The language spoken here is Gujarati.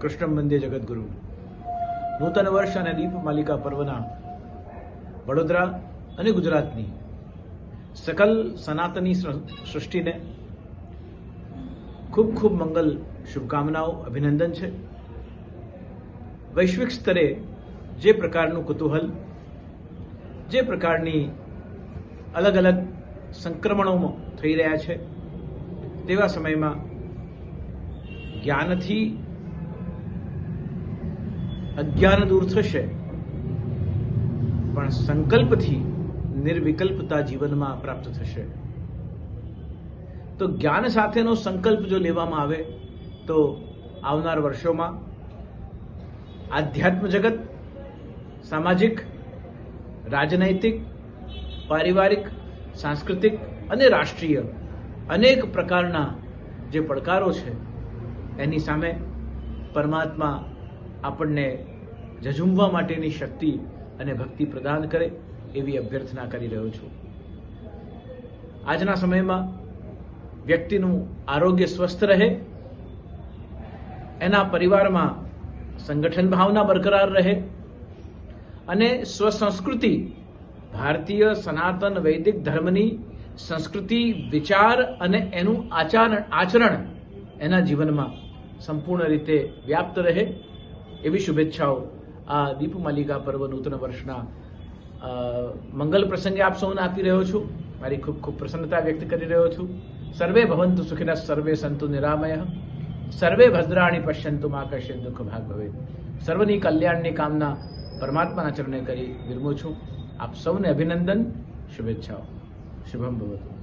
કૃષ્ણ મંદિર જગદગુરુ. નૂતન વર્ષ અને દીપ માલિકા પર્વના વડોદરા અને ગુજરાતની સકલ સનાતની સૃષ્ટિને ખૂબ ખૂબ મંગલ શુભકામનાઓ, અભિનંદન છે. વૈશ્વિક સ્તરે જે પ્રકારનું કુતૂહલ, જે પ્રકારની અલગ અલગ સંક્રમણો થઈ રહ્યા છે, તેવા સમયમાં જ્ઞાનથી અજ્ઞાન દૂર થશે. પણ સંકલ્પથી નિર્વિકલ્પતા જીવનમાં પ્રાપ્ત થશે. તો જ્ઞાન સાથેનો સંકલ્પ જો લેવામાં આવે, તો આવનાર વર્ષોમાં આધ્યાત્મ જગત, સામાજિક, રાજનૈતિક, પારિવારિક, સાંસ્કૃતિક અને રાષ્ટ્રીય અનેક પ્રકારના જે પડકારો છે, એની સામે પરમાત્મા આપણને ઝઝુમવા માટેની શક્તિ અને ભક્તિ પ્રદાન કરે એવી અભ્યર્થના કરી રહ્યો છું. આજના સમયમાં વ્યક્તિનું આરોગ્ય સ્વસ્થ રહે, એના પરિવારમાં સંગઠન ભાવના બરકરાર રહે અને સ્વસંસ્કૃતિ ભારતીય સનાતન વૈદિક ધર્મની સંસ્કૃતિ, વિચાર અને એનું આચરણ આચરણ એના જીવનમાં સંપૂર્ણ રીતે વ્યાપ્ત રહે એવી શુભેચ્છાઓ આ દીપ માલિકા પર્વ નૂતન વર્ષના મંગલ પ્રસંગે આપ સૌને આપી રહ્યો છું. મારી ખૂબ ખૂબ પ્રસન્નતા વ્યક્ત કરી રહ્યો છું. સર્વે ભવંતુ સુખિના, સર્વે સંતુ નિરામય. સર્વે ભદ્રાણી પશ્યંતુ મા કશ્ય દુઃખ ભાગ ભવે સર્વની કલ્યાણની કામના પરમાત્માના ચરણે કરી વિરમું છું. આપ સૌને અભિનંદન. શુભેચ્છાઓ. શુભમ ભવતુ.